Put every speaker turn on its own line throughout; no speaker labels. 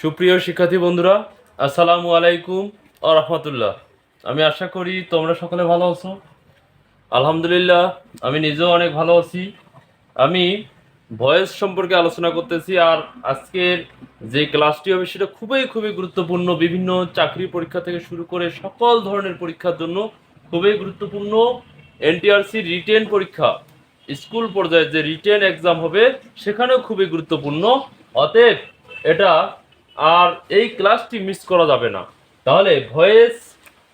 সুপ্রিয় শিক্ষার্থী বন্ধুরা, আসসালামু আলাইকুম ও রহমতুল্লাহ। আমি আশা করি তোমরা সকলে ভালো আছো। আলহামদুলিল্লাহ, আমি নিজেও অনেক ভালো আছি। আমি ভয়েস সম্পর্কে আলোচনা করতেছি আর আজকের যে ক্লাসটি হবে সেটা খুবই খুবই গুরুত্বপূর্ণ, বিভিন্ন চাকরি পরীক্ষা থেকে শুরু করে সকল ধরনের পরীক্ষার জন্য খুবই গুরুত্বপূর্ণ এনটিআরসি রিটেন পরীক্ষা। স্কুল পর্যায়ে যে রিটেন এক্সাম হবে সেখানেও খুবই গুরুত্বপূর্ণ। অতএব এটা আর এই ক্লাসটি মিস করা যাবে না। তাহলে ভয়েস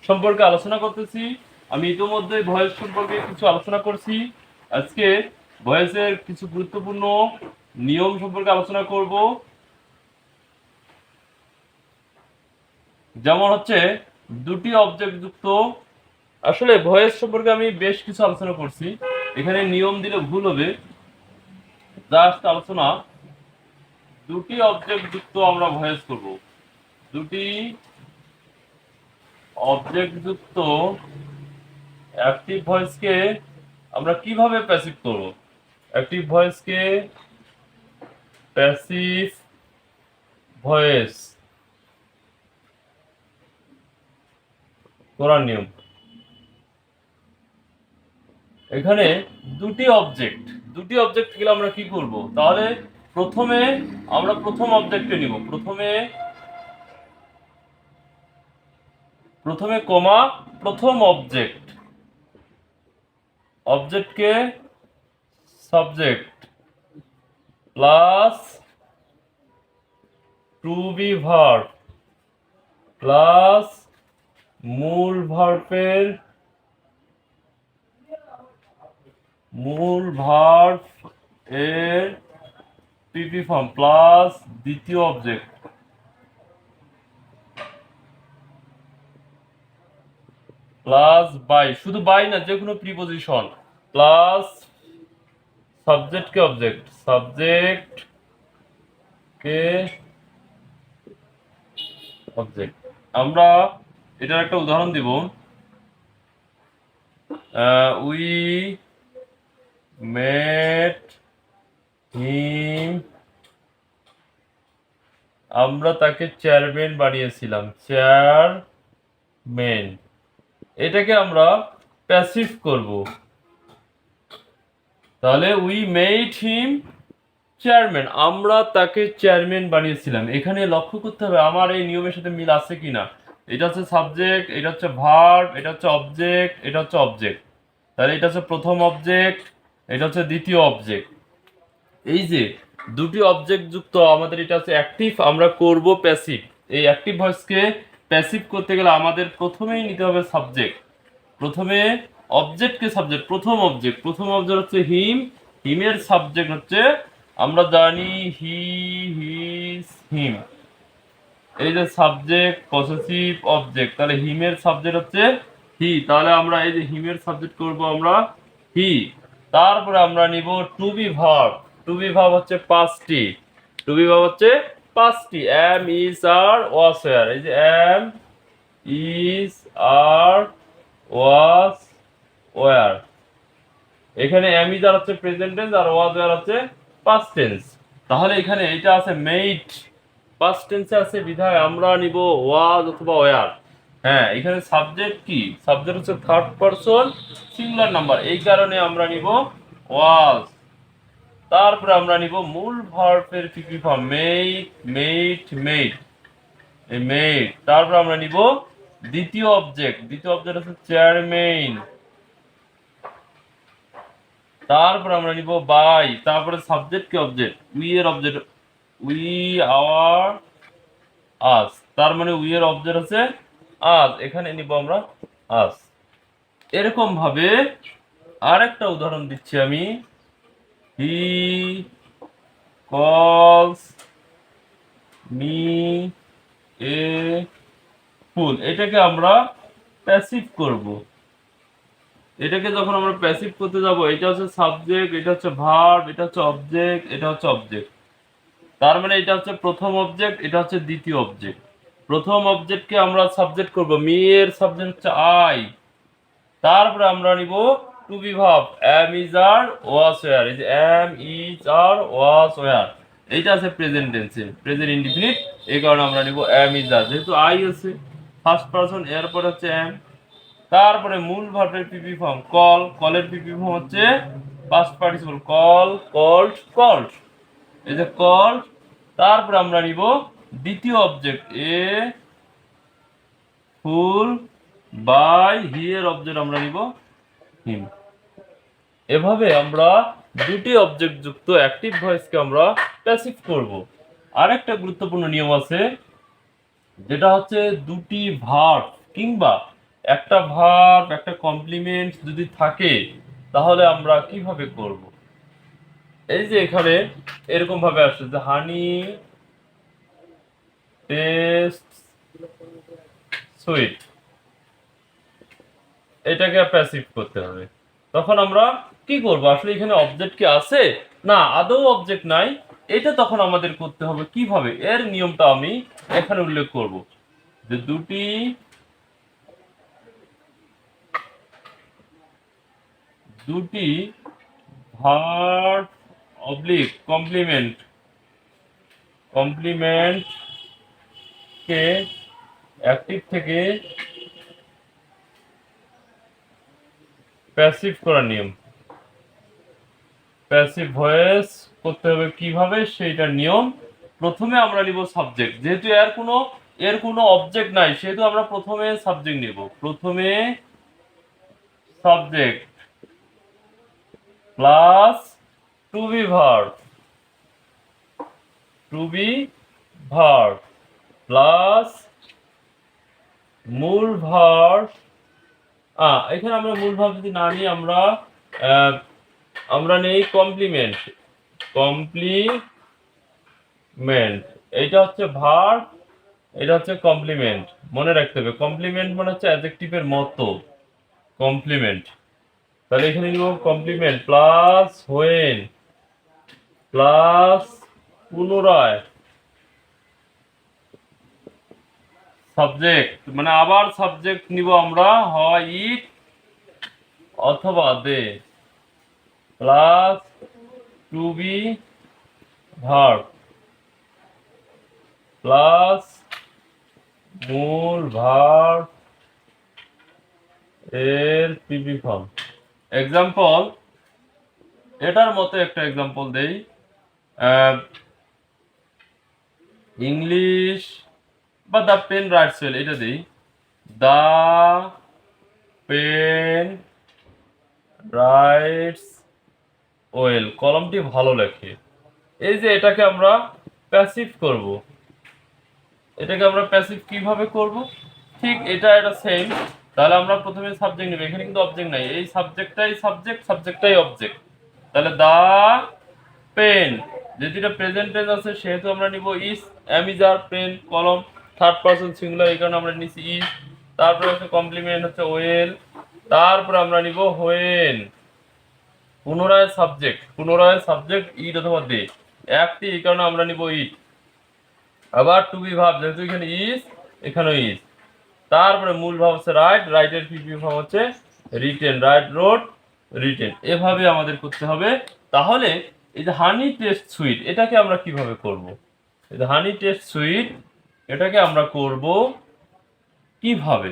সম্পর্কে আলোচনা করতেছি। আমি ইতিমধ্যে ভয়েস সম্পর্কে কিছু আলোচনা করছি। আজকে ভয়েসের কিছু গুরুত্বপূর্ণ নিয়ম সম্পর্কে আলোচনা করব। যেমন হচ্ছে, দুটি অবজেক্ট যুক্ত। আসলে ভয়েস সম্পর্কে আমি বেশ কিছু আলোচনা করছি। এখানে নিয়ম দিলে ভুল হবে। জাস্ট আলোচনা দুটি অবজেক্ট যুক্ত আমরা ভয়েস করব। দুটি অবজেক্ট যুক্ত অ্যাক্টিভ ভয়েসকে আমরা কীভাবে প্যাসিভ করব? অ্যাক্টিভ ভয়েসকে প্যাসিভ ভয়েস করার নিয়ম। এখানে দুটি অবজেক্ট দুটি অবজেক্ট গেলে আমরা কি করব? তাহলে প্রথমে আমরা প্রথম অবজেক্টে নিব। প্রথমে প্রথমে কমা প্রথম object অবজেক্টকে subject plus to be verb plus মূল ভার্বের মূল ভার্ব এর পিপি ফর্ম প্লাস দ্বিতীয় অবজেক্ট প্লাস বাই শুধু বাই না যে কোনো প্রিপোজিশন প্লাস সাবজেক্ট কে অবজেক্ট সাবজেক্ট কে অবজেক্ট আমরা এটার একটা উদাহরণ দিব। উই মেট হিম আমরা তাকে চেয়ারম্যান বানিয়েছিলাম চেয়ারম্যান এটাকে আমরা প্যাসিভ করব। তাহলে উই মেড হিম চেয়ারম্যান আমরা তাকে চেয়ারম্যান বানিয়েছিলাম। এখানে লক্ষ্য করতে হবে, আমার এই নিয়মের সাথে মিল আছে কি না এটা হচ্ছে সাবজেক্ট এটা হচ্ছে ভার্ব এটা হচ্ছে অবজেক্ট এটা হচ্ছে অবজেক্ট তাহলে এটা হচ্ছে প্রথম অবজেক্ট এটা হচ্ছে দ্বিতীয় অবজেক্ট এই যে দুটি অবজেক্ট যুক্ত, আমাদের এটা হচ্ছে অ্যাক্টিভ আমরা করব প্যাসিভ এই অ্যাক্টিভ ভয়েসকে প্যাসিভ করতে গেলে আমাদের প্রথমেই নিতে হবে সাবজেক্ট প্রথমে অবজেক্টকে সাবজেক্ট প্রথম অবজেক্ট প্রথম অবজেক্ট হচ্ছে হিম হিমের সাবজেক্ট হচ্ছে, আমরা জানি হি হিস হিম এই যে সাবজেক্ট পসেসিভ অবজেক্ট তাহলে হিমের সাবজেক্ট হচ্ছে হি তাহলে আমরা এই যে হিমের সাবজেক্ট করব আমরা হি তারপরে আমরা নিব to be verb to be verb হচ্ছে পাঁচটি। টু বি ভার্ব হচ্ছে পাঁচটি। Am is are was were. এই যে am is are was were. এখানে এম ইজ আর হচ্ছে প্রেজেন্ট টেন্স আর ওয়াজ ওয়ার হচ্ছে পাস্ট টেন্স তাহলে এখানে এটা আছে মেইট পাস্ট টেন্সে আছে বিধায় আমরা নিব ওয়াজ অথবা ওয়ার হ্যাঁ এখানে সাবজেক্ট কি? সাবজেক্ট হচ্ছে থার্ড পারসন সিঙ্গুলার নাম্বার এই কারণে আমরা নিব ওয়াজ তারপরে আমরা নিব মূল ভার্বের পিপি ফর্ম মেইট মেইট মেইট এই মেইট তারপরে আমরা নিব দ্বিতীয় অবজেক্ট দ্বিতীয় অবজেক্ট হচ্ছে চেয়ারম্যান তারপর আমরা নিব বাই তারপরে সাবজেক্ট কি অবজেক্ট উই এর অবজেক্ট উই আওয়ার আস তার মানে উই এর অবজেক্ট আছে আজ এখানে নিব আমরা আস এরকম ভাবে আরেকটা উদাহরণ দিচ্ছি আমি। হি কলস মি এ ফুল এটাকে আমরা প্যাসিভ করব। এটাকে যখন আমরা প্যাসিভ করতে যাব, এটা হচ্ছে সাবজেক্ট এটা হচ্ছে ভার্ব এটা হচ্ছে অবজেক্ট এটা হচ্ছে অবজেক্ট তার মানে এটা হচ্ছে প্রথম অবজেক্ট এটা হচ্ছে দ্বিতীয় অবজেক্ট প্রথম অবজেক্টকে আমরা সাবজেক্ট করব। মি এর সাবজেক্ট হচ্ছে আই তারপরে আমরা নিব to be verb am is are was were যে am is are was were এইটা আছে প্রেজেন্ট টেন্সে প্রেজেন্ট ইনডিফিনিট এই কারণে আমরা নিব এম ইজ আর যেহেতু আই আছে ফার্স্ট পারসন এরপর হচ্ছে এম তারপরে মূল ভার্বের পিপি ফর্ম কল কলের পিপি ফর্ম হচ্ছে past participle call called called এই যে কল তারপরে আমরা নিব দ্বিতীয় অবজেক্ট এ ফুল বাই হি এর অবজেক্ট আমরা নিব হিম এভাবে আমরা দুটি অবজেক্ট যুক্ত অ্যাক্টিভ ভয়েসকে আমরা প্যাসিভ করব। আরেকটা গুরুত্বপূর্ণ নিয়ম আছে, যেটা হচ্ছে দুটি ভার্ব কিংবা একটা ভার্ব একটা কমপ্লিমেন্ট যদি থাকে, তাহলে আমরা কীভাবে করব? এই যে এখানে এরকম ভাবে আসছে যে হানি টেস্ট সুইট এটাকে প্যাসিভ করতে হবে। তখন আমরা কি করব? আসলে এখানে অবজেক্ট কি আছে? না, আদৌ অবজেক্ট নাই। এটা তখন আমাদের করতে হবে কীভাবে? এর নিয়মটা আমি এখানে উল্লেখ করব। যে দুটি দুটি ভার্ব অবলিক কমপ্লিমেন্ট কমপ্লিমেন্ট কে অ্যাক্টিভ থেকে প্যাসিভ করার নিয়ম। প্যাসিভ ভয়েস করতে হবে কীভাবে? সেইটার নিয়ম। প্রথমে আমরা নিব সাবজেক্ট যেহেতু এর কোনো এর কোনো অবজেক্ট নাই, সেহেতু আমরা প্রথমে সাবজেক্ট নিব। প্রথমে subject plus to be verb to be verb plus মূল ভার্ব এখানে আমরা মূল ভাব যদি না নিই, আমরা আমরা নেই কমপ্লিমেন্ট কমপ্লিমেন্ট এটা হচ্ছে ভার্ব এটা হচ্ছে কমপ্লিমেন্ট মনে রাখতে হবে কমপ্লিমেন্ট মানে হচ্ছে অ্যাডজেক্টিভের মতো। কমপ্লিমেন্ট তাহলে এখানে নিব কমপ্লিমেন্ট প্লাস হোয়েন প্লাস পুনরায়। সাবজেক্ট মানে আবার সাবজেক্ট নিব আমরা, হয় ইট অথবা they plus to be verb plus মূল ভার্ব এর পিপি ফর্ম এক্সাম্পল এটার মতো একটা এক্সাম্পল দেই। ইংলিশ বা দ্য পেন রাইটস ওয়েল এটা দিই। দ্য পেন রাইটস ওয়েল কলমটি ভালো লেখে। এই যে এটাকে আমরা প্যাসিভ করব। এটাকে আমরা প্যাসিভ কীভাবে করব? ঠিক এটা এটা সেম তাহলে আমরা প্রথমে সাবজেক্ট নেব। এখানে কিন্তু অবজেক্ট নাই। এই সাবজেক্টটাই সাবজেক্ট সাবজেক্টটাই অবজেক্ট তাহলে দা পেন এটা প্রেজেন্ট টেন্স আছে, সেহেতু আমরা নিব ইস অ্যামিজার পেন কলম থার্ড পারসন সিঙ্গুলার এই কারণে আমরা নিছি ইস তারপরে হচ্ছে কমপ্লিমেন্ট হচ্ছে ওয়েল তারপরে আমরা নিব হোয়েন পুনরায় সাবজেক্ট পুনরায় সাবজেক্ট ইট অথবা দে একটি এই কারণে আমরা নিব ইট আবার টু বি ভাব যেহেতু এখানে ইস এখানেও ইস তারপরে মূল ভাব হচ্ছে রাইট রাইটের পিপি ভাব হচ্ছে? রিটেন রাইট রোড রিটেন এভাবে আমাদের করতে হবে। তাহলে এই যে হানি টেস্ট সুইট এটাকে আমরা কীভাবে করব? এই যে হানি টেস্ট সুইট এটাকে আমরা করব কীভাবে?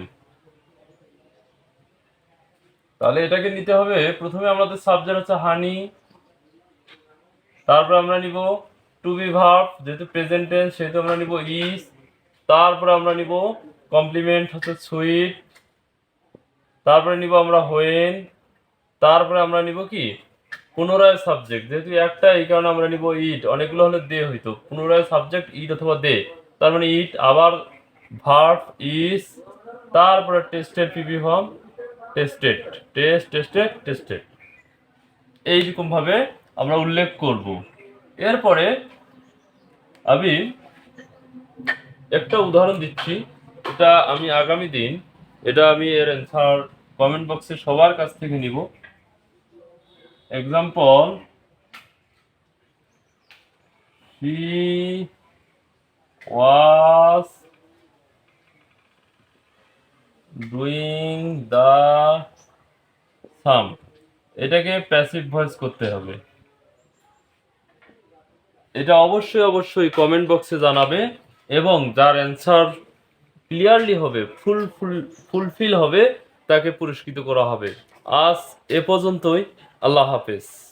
তাহলে এটাকে নিতে হবে, প্রথমে আমাদের সাবজেক্ট হচ্ছে হানি তারপর আমরা নিব টু বি ভার্ব যেহেতু প্রেজেন্ট টেন্স সেহেতু আমরা নিব ইস তারপরে আমরা নিব কমপ্লিমেন্ট হচ্ছে সুইট তারপরে নিব আমরা হোয়েন তারপরে আমরা নিব কি? পুনরায় সাবজেক্ট যেহেতু একটা, এই কারণে আমরা নিব ইট অনেকগুলো হলে দে হইতো, পুনরায় সাবজেক্ট ইট অথবা দে, তার মানে ইট আবার ভার্ব ইস তারপরে টেস্টের PP form tested test tested tested এইরকম ভাবে আমরা উল্লেখ করব। এরপরে আমি একটা উদাহরণ দিচ্ছি। এটা আমি আগামী দিন, এটা আমি এর অ্যান্সার কমেন্ট বক্সে সবার কাছ থেকে নিব। Example he was doing the sum এটাকে প্যাসিভ ভয়েস করতে হবে। এটা অবশ্যই অবশ্যই কমেন্ট বক্সে জানাবে এবং যার অ্যান্সার ক্লিয়ারলি হবে ফুল ফুল ফুলফিল হবে, তাকে পুরস্কৃত করা হবে। আজ এ পর্যন্তই। আল্লাহ হাফেজ।